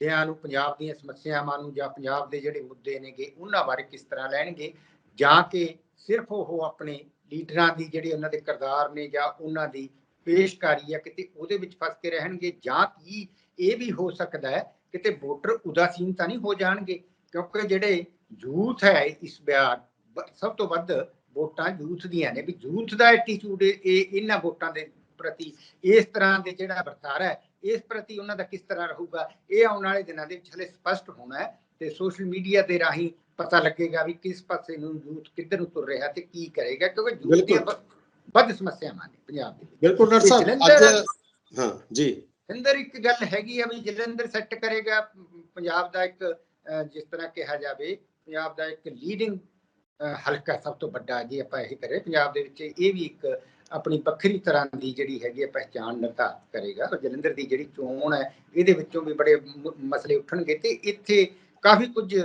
Speaker 2: ਮੁੱਦਿਆਂ ਨੂੰ, ਪੰਜਾਬ ਦੀਆਂ ਸਮੱਸਿਆਵਾਂ ਨੂੰ ਜਾਂ ਪੰਜਾਬ ਦੇ ਜਿਹੜੇ ਮੁੱਦੇ ਨੇਗੇ, ਉਹਨਾਂ ਬਾਰੇ ਕਿਸ ਤਰ੍ਹਾਂ ਲੈਣਗੇ? ਜਾਂ ਕਿ ਸਿਰਫ ਉਹ ਆਪਣੇ ਲੀਡਰਾਂ ਦੀ ਜਿਹੜੇ ਉਹਨਾਂ ਦੇ ਕਿਰਦਾਰ ਨੇ ਜਾਂ ਉਹਨਾਂ ਦੀ ਪੇਸ਼ਕਾਰੀ ਹੈ ਕਿਤੇ ਉਹਦੇ ਵਿੱਚ ਫਸ ਕੇ ਰਹਿਣਗੇ? ਜਾਂ ਕੀ ਇਹ ਵੀ ਹੋ ਸਕਦਾ ਹੈ, ਕਿਤੇ ਵੋਟਰ ਉਦਾਸੀਨ ਤਾਂ ਨਹੀਂ ਹੋ ਜਾਣਗੇ? ਕਿਉਂਕਿ ਜਿਹੜੇ ਯੂਥ ਹੈ ਇਸ ਬਿਆਰ ਸਭ ਤੋਂ ਵੱਧ ਵੋਟਾਂ ਯੂਥ ਦੀਆਂ ਨੇ। ਵੀ ਯੂਥ ਦਾ ਐਟੀਟਿਊਡ ਇਹ, ਇਹਨਾਂ ਵੋਟਾਂ ਦੇ ਪ੍ਰਤੀ ਇਸ ਤਰ੍ਹਾਂ ਦੇ ਜਿਹੜਾ ਵਰਤਾਰਾ ਹੈ ਇਸ ਪ੍ਰਤੀ ਉਹਨਾਂ ਦਾ ਕਿਸ ਤਰ੍ਹਾਂ ਰਹੂਗਾ ਇਹ ਆਉਣ ਵਾਲੇ ਦਿਨਾਂ ਦੇ ਵਿੱਚ ਹਲੇ ਸਪਸ਼ਟ ਹੋਣਾ ਹੈ ਤੇ ਸੋਸ਼ਲ ਮੀਡੀਆ ਦੇ ਰਾਹੀਂ ਪਤਾ ਲੱਗੇਗਾ ਵੀ ਕਿਸ ਪਾਸੇ ਨੂੰ ਯੂਥ ਕਿੱਧਰ ਨੂੰ ਤੁਰ ਰਿਹਾ ਤੇ ਕੀ ਕਰੇਗਾ ਕਿਉਂਕਿ ਯੂਥ ਦੀਆਂ ਵੱਧ ਸਮੱਸਿਆਵਾਂ ਨੇ ਪੰਜਾਬ ਦੇ
Speaker 1: ਬਿਲਕੁਲ ਡਾਕਟਰ ਸਾਹਿਬ ਅੱਜ ਹਾਂ ਜੀ।
Speaker 2: ਅੰਦਰ ਇੱਕ ਗੱਲ ਹੈਗੀ ਆ ਵੀ ਜਲੰਧਰ ਸੈੱਟ ਕਰੇਗਾ ਪੰਜਾਬ ਦਾ ਇੱਕ ਜਿਸ ਤਰ੍ਹਾਂ ਕਿਹਾ ਜਾਵੇ ਪੰਜਾਬ ਦਾ ਇੱਕ ਲੀਡਿੰਗ ਹਲਕਾ ਸਭ ਤੋਂ ਵੱਡਾ ਜੇ ਆਪਾਂ ਇਹ ਕਰੇ ਪੰਜਾਬ ਦੇ ਵਿੱਚ ਇਹ ਵੀ ਇੱਕ ਆਪਣੀ ਵੱਖਰੀ ਤਰ੍ਹਾਂ ਦੀ ਜਿਹੜੀ ਹੈਗੀ ਹੈ ਪਹਿਚਾਣ ਨਿਰਧਾਰਤ ਕਰੇਗਾ ਜਲੰਧਰ ਦੀ ਜਿਹੜੀ ਚੋਣ ਹੈ, ਇਹਦੇ ਵਿੱਚੋਂ ਵੀ ਬੜੇ ਮਸਲੇ ਉੱਠਣਗੇ ਤੇ ਇੱਥੇ ਕਾਫੀ ਕੁਝ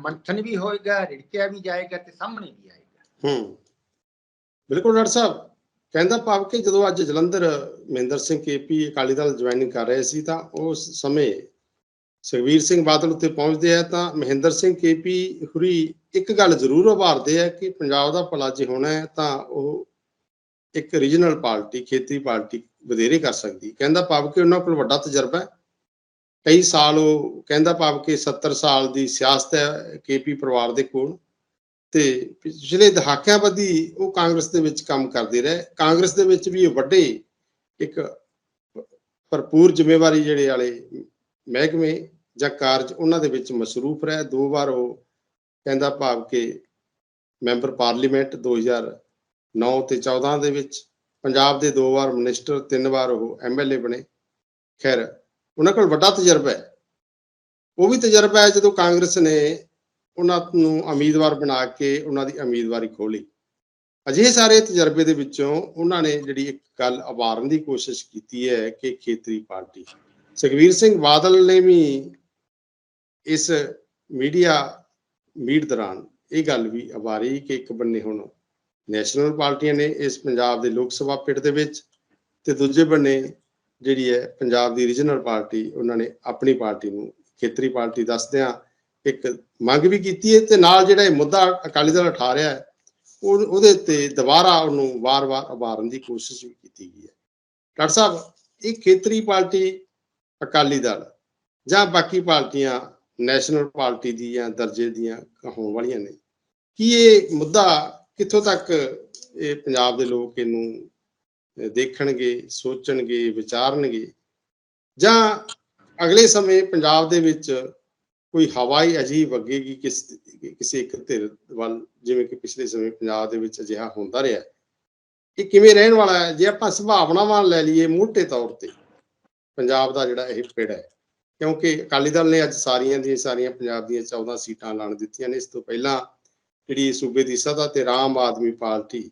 Speaker 2: ਮੰਥਨ ਵੀ ਹੋਏਗਾ, ਰਿੜਕਿਆ ਵੀ ਜਾਏਗਾ ਤੇ ਸਾਹਮਣੇ ਵੀ ਆਏਗਾ।
Speaker 1: ਹੂੰ। ਬਿਲਕੁਲ ਡਾਕਟਰ ਸਾਹਿਬ, ਕਹਿੰਦਾ ਭਾਵ ਕਿ ਜਦੋਂ ਅੱਜ ਜਲੰਧਰ, ਮਹਿੰਦਰ ਸਿੰਘ ਕੇਪੀ ਅਕਾਲੀ ਦਲ ਜੁਆਇਨਿੰਗ ਕਰ ਰਹੇ ਸੀ ਤਾਂ ਉਸ ਸਮੇਂ ਸੁਖਵੀਰ ਸਿੰਘ ਬਾਦਲ ਉੱਤੇ ਪਹੁੰਚਦੇ ਆ ਤਾਂ ਮਹਿੰਦਰ ਸਿੰਘ ਕੇਪੀ ਹੁਰੀ ਇੱਕ ਗੱਲ ਜ਼ਰੂਰ ਉਭਾਰਦੇ ਆ ਕਿ ਪੰਜਾਬ ਦਾ ਭਲਾ ਜੇ ਹੋਣਾ ਹੈ ਤਾਂ ਉਹ ਇੱਕ ਰੀਜਨਲ ਪਾਰਟੀ, ਖੇਤਰੀ ਪਾਰਟੀ ਵਧੇਰੇ ਕਰ ਸਕਦੀ। ਕਹਿੰਦਾ ਭਾਵ ਕਿ ਉਹਨਾਂ ਕੋਲ ਵੱਡਾ ਤਜਰਬਾ ਹੈ। ਕਈ ਸਾਲ ਉਹ ਕਹਿੰਦਾ ਭਾਵ ਕਿ 70 ਸਾਲ ਦੀ ਸਿਆਸਤ ਹੈ ਕੇਪੀ ਪਰਿਵਾਰ ਦੇ ਕੋਲ। ਤੇ ਪਿਛਲੇ ਦਹਾਕਿਆਂ ਬੱਧੀ ਉਹ ਕਾਂਗਰਸ ਦੇ ਵਿੱਚ ਕੰਮ ਕਰਦੇ ਰਹੇ। ਕਾਂਗਰਸ ਦੇ ਵਿੱਚ ਵੀ ਉਹ ਵੱਡੇ ਇੱਕ ਭਰਪੂਰ ਜ਼ਿੰਮੇਵਾਰੀ ਜਿਹੜੇ ਵਾਲੇ ਮਹਿਕਮੇ ਜਾਂ ਕਾਰਜ ਉਹਨਾਂ ਦੇ ਵਿੱਚ ਮਸਰੂਫ ਰਹੇ। ਦੋ ਵਾਰ ਉਹ ਕਹਿੰਦਾ ਭਾਵ ਕਿ ਮੈਂਬਰ ਪਾਰਲੀਮੈਂਟ 2009 ਤੇ 14 ਦੇ ਵਿੱਚ ਪੰਜਾਬ ਦੇ ਦੋ ਵਾਰ ਮਿਨਿਸਟਰ ਤਿੰਨ ਵਾਰ ਉਹ ਐਮਐਲਏ ਬਣੇ। ਖੈਰ, ਉਹਨਾਂ ਕੋਲ ਵੱਡਾ ਤਜਰਬਾ ਹੈ। ਉਹ ਵੀ ਤਜਰਬਾ ਹੈ ਜਦੋਂ ਕਾਂਗਰਸ ਨੇ ਉਹਨਾਂ ਨੂੰ ਉਮੀਦਵਾਰ ਬਣਾ ਕੇ ਉਹਨਾਂ ਦੀ ਉਮੀਦਵਾਰੀ ਖੋਲੀ ਅਜਿਹੇ ਸਾਰੇ ਤਜਰਬੇ ਦੇ ਵਿੱਚੋਂ ਉਹਨਾਂ ਨੇ ਜਿਹੜੀ ਇੱਕ ਗੱਲ ਉਭਾਰਨ ਦੀ ਕੋਸ਼ਿਸ਼ ਕੀਤੀ ਹੈ ਕਿ ਖੇਤਰੀ ਪਾਰਟੀ। ਸੁਖਵੀਰ ਸਿੰਘ ਬਾਦਲ ਨੇ ਵੀ ਇਸ ਮੀਡੀਆ ਮੀਟ ਦੌਰਾਨ ਇਹ ਗੱਲ ਵੀ ਉਭਾਰੀ ਕਿ ਇੱਕ ਬੰਨੇ ਹੁਣ ਨੈਸ਼ਨਲ ਪਾਰਟੀਆਂ ਨੇ ਇਸ ਪੰਜਾਬ ਦੇ ਲੋਕ ਸਭਾ ਪਿੰਡ ਦੇ ਵਿੱਚ ਤੇ ਦੂਜੇ ਬੰਨੇ ਜਿਹੜੀ ਹੈ ਪੰਜਾਬ ਦੀ ਰੀਜਨਲ ਪਾਰਟੀ, ਉਹਨਾਂ ਨੇ ਆਪਣੀ ਪਾਰਟੀ ਨੂੰ ਖੇਤਰੀ ਪਾਰਟੀ ਦੱਸਦਿਆਂ ਇੱਕ ਮੰਗ ਵੀ ਕੀਤੀ ਹੈ ਤੇ ਨਾਲ ਜਿਹੜਾ ਇਹ ਮੁੱਦਾ ਅਕਾਲੀ ਦਲ ਉਠਾ ਰਿਹਾ ਹੈ, ਉਹ ਉਹਦੇ ਤੇ ਦੁਬਾਰਾ ਉਹਨੂੰ ਵਾਰ-ਵਾਰ ਉਭਾਰਨ ਦੀ ਕੋਸ਼ਿਸ਼ ਵੀ ਕੀਤੀ ਗਈ ਹੈ। ਡਾਕਟਰ ਸਾਹਿਬ, ਇਹ ਖੇਤਰੀ ਪਾਰਟੀ ਅਕਾਲੀ ਦਲ ਜਾਂ ਬਾਕੀ ਪਾਰਟੀਆਂ ਨੈਸ਼ਨਲ ਪਾਰਟੀ ਦੀ ਜਾਂ ਦਰਜੇ ਦੀਆਂ ਹੋਣ ਵਾਲੀਆਂ ਨੇ, ਕੀ ਇਹ ਮੁੱਦਾ ਕਿੱਥੋਂ ਤੱਕ ਇਹ ਪੰਜਾਬ ਦੇ ਲੋਕ ਇਹਨੂੰ ਦੇਖਣਗੇ, ਸੋਚਣਗੇ, ਵਿਚਾਰਨਗੇ? ਜਾਂ ਅਗਲੇ ਸਮੇਂ ਪੰਜਾਬ ਦੇ ਵਿੱਚ ਕੋਈ ਹਵਾਈ ਅਜੀਬ ਵਗੇਗੀ ਕਿਸ, ਕਿਸੇ ਇੱਕ ਧਿਰ ਵੱਲ? ਜਿਵੇਂ ਕਿ ਪਿਛਲੇ ਸਮੇਂ ਪੰਜਾਬ ਦੇ ਵਿੱਚ ਅਜਿਹਾ ਹੁੰਦਾ ਰਿਹਾ। ਇਹ ਕਿਵੇਂ ਰਹਿਣ ਵਾਲਾ ਹੈ? ਜੇ ਆਪਾਂ ਸੰਭਾਵਨਾਵਾਂ ਲੈ ਲਈਏ ਮੋਟੇ ਤੌਰ ਤੇ, ਪੰਜਾਬ ਦਾ ਜਿਹੜਾ ਇਹ ਪਿੜ ਹੈ। ਕਿਉਂਕਿ ਅਕਾਲੀ ਦਲ ਨੇ ਅੱਜ ਸਾਰੀਆਂ ਦੀਆਂ ਸਾਰੀਆਂ ਪੰਜਾਬ ਦੀਆਂ 14 ਸੀਟਾਂ ਐਲਾਨ ਦਿੱਤੀਆਂ ਨੇ। ਇਸ ਤੋਂ ਪਹਿਲਾਂ ਜਿਹੜੀ ਸੂਬੇ ਦੀ ਸਦਾ ਤੇ ਆਮ ਆਦਮੀ ਪਾਰਟੀ,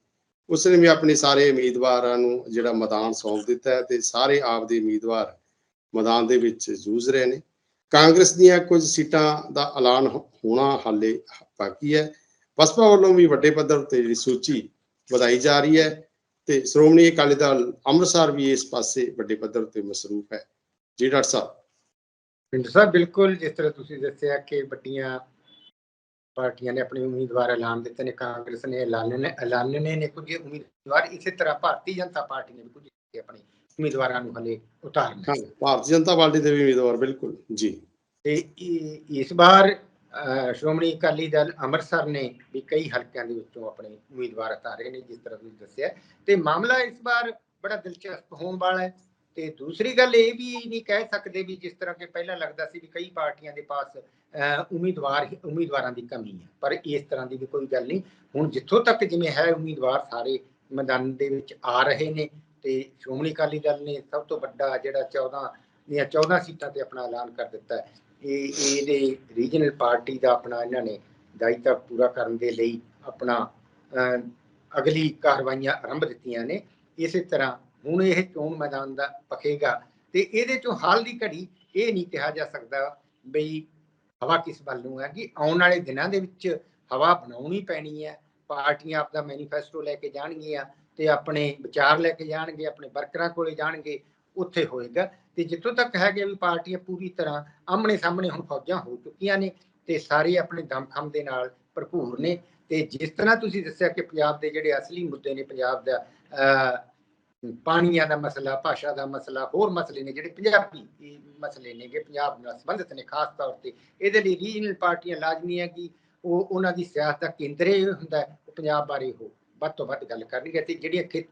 Speaker 1: ਉਸਨੇ ਵੀ ਆਪਣੇ ਸਾਰੇ ਉਮੀਦਵਾਰਾਂ ਨੂੰ ਜਿਹੜਾ ਮੈਦਾਨ ਸੌਂਪ ਦਿੱਤਾ ਹੈ ਤੇ ਸਾਰੇ ਆਪ ਦੇ ਉਮੀਦਵਾਰ ਮੈਦਾਨ ਦੇ ਵਿੱਚ ਜੂਝ ਰਹੇ ਨੇ। ਕਾਂਗਰਸ ਦੀਆਂ ਕੁਝ ਸੀਟਾਂ ਦਾ ਐਲਾਨ ਹੋਣਾ ਹਾਲੇ ਬਾਕੀ ਹੈ। ਬਸਪਾ ਵੱਲੋਂ ਵੀ ਵੱਡੇ ਪੱਧਰ ਤੇ ਜਿਹੜੀ ਸੂਚੀ ਵਧਾਈ ਜਾ ਰਹੀ ਹੈ ਤੇ ਸ਼੍ਰੋਮਣੀ ਅਕਾਲੀ ਦਲ ਅੰਮ੍ਰਿਤਸਰ ਵੀ ਇਸ ਪਾਸੇ ਵੱਡੇ ਪੱਧਰ ਤੇ ਮਸਰੂਫ ਹੈ। ਜੀ ਡਾਕਟਰ ਸਾਹਿਬ।
Speaker 2: ਪਿੰਡ ਸਾਹਿਬ, ਬਿਲਕੁਲ ਜਿਸ ਤਰ੍ਹਾਂ ਤੁਸੀਂ ਦੱਸਿਆ ਕਿ ਵੱਡੀਆਂ ਪਾਰਟੀਆਂ ਨੇ ਆਪਣੇ ਉਮੀਦਵਾਰ ਐਲਾਨ ਦਿੱਤੇ ਨੇ ਕਾਂਗਰਸ ਨੇ ਐਲਾਨ ਨੇ ਐਲਾਨਣੇ ਨੇ ਕੁਝ ਉਮੀਦਵਾਰ ਇਸੇ ਤਰ੍ਹਾਂ ਭਾਰਤੀ ਜਨਤਾ ਪਾਰਟੀ ਨੇ ਵੀ ਕੁਝ ਆਪਣੇ ਉਮੀਦਵਾਰਾਂ ਨੂੰ ਹਲੇ ਉਤਾਰਨਾ
Speaker 1: ਹਾਂ। ਭਾਰਤੀ ਜਨਤਾ ਪਾਰਟੀ ਦੇ ਵੀ ਉਮੀਦਵਾਰ ਬਿਲਕੁਲ ਜੀ।
Speaker 2: ਤੇ ਇਸ ਵਾਰ ਸ਼੍ਰੋਮਣੀ ਅਕਾਲੀ ਦਲ ਅੰਮ੍ਰਿਤਸਰ ਨੇ ਵੀ ਕਈ ਹਲਕਿਆਂ ਦੇ ਵਿੱਚੋਂ ਆਪਣੇ ਉਮੀਦਵਾਰ ਉਤਾਰੇ ਨੇ ਜਿਸ ਤਰ੍ਹਾਂ ਤੁਸੀਂ ਦੱਸਿਆ। ਤੇ ਮਾਮਲਾ ਇਸ ਵਾਰ ਬੜਾ ਦਿਲਚਸਪ ਹੋਣ ਵਾਲਾ ਹੈ। ਤੇ ਦੂਸਰੀ ਗੱਲ ਇਹ ਵੀ ਨਹੀਂ ਕਹਿ ਸਕਦੇ ਵੀ ਜਿਸ ਤਰ੍ਹਾਂ ਕਿ ਪਹਿਲਾਂ ਲੱਗਦਾ ਸੀ ਵੀ ਕਈ ਪਾਰਟੀਆਂ ਦੇ ਪਾਸ ਉਮੀਦਵਾਰ ਉਮੀਦਵਾਰਾਂ ਦੀ ਕਮੀ ਹੈ। ਪਰ ਇਸ ਤਰ੍ਹਾਂ ਦੀ ਵੀ ਕੋਈ ਗੱਲ ਨਹੀਂ। ਹੁਣ ਜਿੱਥੋਂ ਤੱਕ ਜਿਵੇਂ ਹੈ ਉਮੀਦਵਾਰ ਸਾਰੇ ਮੈਦਾਨ ਦੇ ਵਿੱਚ ਆ ਰਹੇ ਨੇ ਤੇ ਸ਼੍ਰੋਮਣੀ ਅਕਾਲੀ ਦਲ ਨੇ ਸਭ ਤੋਂ ਵੱਡਾ ਜਿਹੜਾ 14 ਦੀਆਂ 14 ਸੀਟਾਂ ਤੇ ਆਪਣਾ ਐਲਾਨ ਕਰ ਦਿੱਤਾ ਹੈ। ਇਹ ਇਹਦੇ ਰੀਜਨਲ ਪਾਰਟੀ ਦਾ ਆਪਣਾ ਇਹਨਾਂ ਨੇ ਦਾਇਤਾ ਪੂਰਾ ਕਰਨ ਦੇ ਲਈ ਆਪਣਾ ਅਹ, ਅਗਲੀ ਕਾਰਵਾਈਆਂ ਆਰੰਭ ਦਿੱਤੀਆਂ ਨੇ। ਇਸੇ ਤਰ੍ਹਾਂ ਹੁਣ ਇਹ ਚੋਣ ਮੈਦਾਨ ਦਾ ਪਖੇਗਾ ਤੇ ਇਹਦੇ ਚੋਂ ਹਾਲ ਦੀ ਘੜੀ ਇਹ ਨਹੀਂ ਕਿਹਾ ਜਾ ਸਕਦਾ ਬਈ ਹਵਾ ਕਿਸ ਵੱਲ ਨੂੰ ਹੈ ਕਿ ਆਉਣ ਵਾਲੇ ਦਿਨਾਂ ਦੇ ਵਿੱਚ ਹਵਾ ਬਣਾਉਣੀ ਪੈਣੀ ਹੈ। ਪਾਰਟੀਆਂ ਆਪਦਾ ਮੈਨੀਫੈਸਟੋ ਲੈ ਕੇ ਜਾਣਗੀਆਂ ਤੇ ਆਪਣੇ ਵਿਚਾਰ ਲੈ ਕੇ ਜਾਣਗੇ, ਆਪਣੇ ਵਰਕਰਾਂ ਕੋਲੇ ਜਾਣਗੇ, ਉੱਥੇ ਹੋਏਗਾ। ਤੇ ਜਿੱਥੋਂ ਤੱਕ ਹੈ ਕਿ ਵੀ ਪਾਰਟੀਆਂ ਪੂਰੀ ਤਰ੍ਹਾਂ ਆਮਣੇ ਸਾਹਮਣੇ ਹੁਣ ਫੌਜਾਂ ਹੋ ਚੁੱਕੀਆਂ ਨੇ ਤੇ ਸਾਰੇ ਆਪਣੇ ਦਮਖਮ ਦੇ ਨਾਲ ਭਰਪੂਰ ਨੇ। ਤੇ ਜਿਸ ਤਰ੍ਹਾਂ ਤੁਸੀਂ ਦੱਸਿਆ ਕਿ ਪੰਜਾਬ ਦੇ ਜਿਹੜੇ ਅਸਲੀ ਮੁੱਦੇ ਨੇ, ਪੰਜਾਬ ਦਾ ਪਾਣੀਆਂ ਦਾ ਮਸਲਾ, ਭਾਸ਼ਾ ਦਾ ਮਸਲਾ, ਹੋਰ ਮਸਲੇ ਨੇ ਜਿਹੜੇ ਪੰਜਾਬੀ ਇਹ ਮਸਲੇ ਨੇਗੇ, ਪੰਜਾਬ ਨਾਲ ਸੰਬੰਧਿਤ ਨੇ ਖਾਸ ਤੌਰ ਤੇ। ਇਹਦੇ ਲਈ ਰੀਜਨਲ ਪਾਰਟੀਆਂ ਲਾਜ਼ਮੀ ਹੈ ਕਿ ਉਹ ਉਹਨਾਂ ਦੀ ਸਿਆਸਤ ਦਾ ਕੇਂਦਰ ਇਹ ਹੁੰਦਾ ਉਹ ਪੰਜਾਬ ਬਾਰੇ ਉਹ ਵੱਧ ਤੋਂ ਵੱਧ ਗੱਲ ਕਰਨਗੇ ਤੇ ਜਿਹੜੀਆਂ ਖੇ-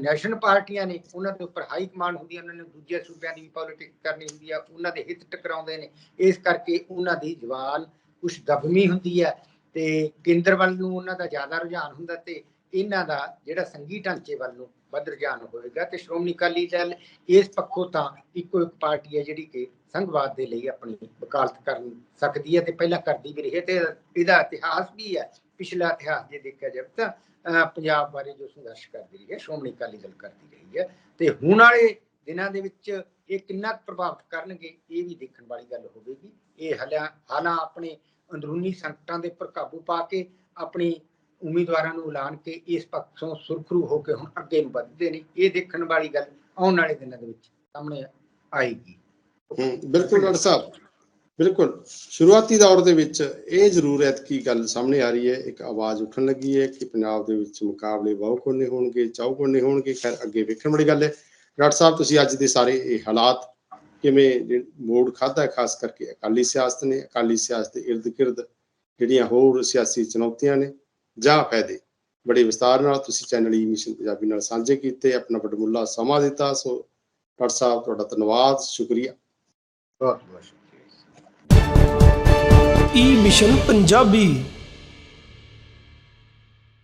Speaker 2: ਨੈਸ਼ਨਲ ਪਾਰਟੀਆਂ ਨੇ, ਉਹਨਾਂ ਦੇ ਉੱਪਰ ਹਾਈ ਕਮਾਂਡ ਹੁੰਦੀ ਹੈ, ਉਹਨਾਂ ਨੇ ਦੂਜੇ ਸੂਬਿਆਂ ਦੀ ਪੋਲਿਟਿਕਸ ਕਰਨੀ ਹੁੰਦੀ ਆ ਉਹਨਾਂ ਦੇ ਹਿੱਤ ਟਕਰਾਉਂਦੇ ਨੇ। ਇਸ ਕਰਕੇ ਉਹਨਾਂ ਦੀ ਜਵਾਨ ਕੁਛ ਦਬਮੀ ਹੁੰਦੀ ਹੈ ਤੇ ਕੇਂਦਰ ਵੱਲ ਨੂੰ ਉਹਨਾਂ ਦਾ ਜ਼ਿਆਦਾ ਰੁਝਾਨ ਹੁੰਦਾ ਤੇ ਇਹਨਾਂ ਦਾ ਜਿਹੜਾ ਸੰਗੀ ਢਾਂਚੇ ਵੱਲ ਨੂੰ ਵੱਧ ਰੁਝਾਨ ਹੋਵੇਗਾ ਤੇ ਸ਼੍ਰੋਮਣੀ ਅਕਾਲੀ ਦਲ ਇਸ ਪੱਖੋਂ ਤਾਂ ਇੱਕੋ ਇੱਕ ਪਾਰਟੀ ਹੈ ਜਿਹੜੀ ਕਿ ਸੰਘਵਾਦ ਦੇ ਲਈ ਆਪਣੀ ਵਕਾਲਤ ਕਰ ਸਕਦੀ ਹੈ ਤੇ ਪਹਿਲਾਂ ਕਰਦੀ ਵੀ ਰਹੀ ਤੇ ਇਹਦਾ ਇਤਿਹਾਸ ਵੀ ਹੈ। ਪਿਛਲਾ ਇਤਿਹਾਸ ਜੇ ਦੇਖਿਆ ਜਾਵੇ ਤਾਂ ਪੰਜਾਬ ਬਾਰੇ ਜੋ ਸੰਘਰਸ਼ ਕਰਦੀ ਰਹੀ ਹੈ, ਸ਼੍ਰੋਮਣੀ ਅਕਾਲੀ ਦਲ ਕਰਦੀ ਰਹੀ ਹੈ ਤੇ ਹੁਣ ਵਾਲੇ ਦਿਨਾਂ ਦੇ ਵਿੱਚ ਇਹ ਕਿੰਨਾ ਪ੍ਰਭਾਵਿਤ ਕਰਨਗੇ, ਇਹ ਵੀ ਦੇਖਣ ਵਾਲੀ ਗੱਲ ਹੋਵੇਗੀ। ਇਹ ਹਾਲਾਂ ਹਾਲਾਂ ਆਪਣੇ ਅੰਦਰੂਨੀ ਸੰਕਟਾਂ ਦੇ ਉੱਪਰ ਕਾਬੂ ਪਾ ਕੇ ਆਪਣੀ ਉਮੀਦਵਾਰਾਂ ਨੂੰ ਐਲਾਨ ਕੇ ਇਸ ਪੱਖੋਂ ਸੁਰਖਰੂ ਹੋ ਕੇ ਹੁਣ ਅੱਗੇ ਨੂੰ ਵੱਧਦੇ ਨੇ। ਇਹ ਦੇਖਣ ਵਾਲੀ ਗੱਲ ਆਉਣ ਵਾਲੇ ਦਿਨਾਂ ਦੇ ਵਿੱਚ ਸਾਹਮਣੇ ਆਏਗੀ।
Speaker 1: ਬਿਲਕੁਲ ਡਾਕਟਰ ਸਾਹਿਬ, ਬਿਲਕੁਲ। ਸ਼ੁਰੂਆਤੀ ਦੌਰ ਦੇ ਵਿੱਚ ਇਹ ਜ਼ਰੂਰ ਐਤਕੀ ਗੱਲ ਸਾਹਮਣੇ ਆ ਰਹੀ ਹੈ, ਇੱਕ ਆਵਾਜ਼ ਉੱਠਣ ਲੱਗੀ ਹੈ ਕਿ ਪੰਜਾਬ ਦੇ ਵਿੱਚ ਮੁਕਾਬਲੇ ਬਹੁਕੋਨੇ ਹੋਣਗੇ ਚੌਕੋਨੇ ਹੋਣਗੇ, ਖੈਰ ਅੱਗੇ ਵੇਖਣ ਵਾਲੀ ਗੱਲ ਹੈ। ਡਾਕਟਰ ਸਾਹਿਬ, ਤੁਸੀਂ ਅੱਜ ਦੇ ਸਾਰੇ ਇਹ ਹਾਲਾਤ ਕਿਵੇਂ ਜੇ ਮੋੜ ਖਾਦਾ ਖਾਸ ਕਰਕੇ ਅਕਾਲੀ ਸਿਆਸਤ ਨੇ, ਅਕਾਲੀ ਸਿਆਸਤ ਦੇ ਇਰਦ ਗਿਰਦ ਜਿਹੜੀਆਂ ਹੋਰ ਸਿਆਸੀ ਚੁਣੌਤੀਆਂ ਨੇ ਜਾਂ ਫਾਇਦੇ। ਬੜੇ ਵਿਸਤਾਰ ਨਾਲ ਤੁਸੀਂ ਚੈਨਲ ਈ ਮਿਸ਼ਨ ਪੰਜਾਬੀ ਨਾਲ ਸਾਂਝੇ ਕੀਤੇ, ਆਪਣਾ ਬਟਮੁੱਲਾ ਸਮਾਂ ਦਿੱਤਾ। ਸੋ ਡਾਕਟਰ ਸਾਹਿਬ, ਤੁਹਾਡਾ ਧੰਨਵਾਦ, ਸ਼ੁਕਰੀਆ।
Speaker 2: ਬਹੁਤ ਬਹੁਤ ਸ਼ੁਕਰੀਆ।
Speaker 3: E Mission Punjabi.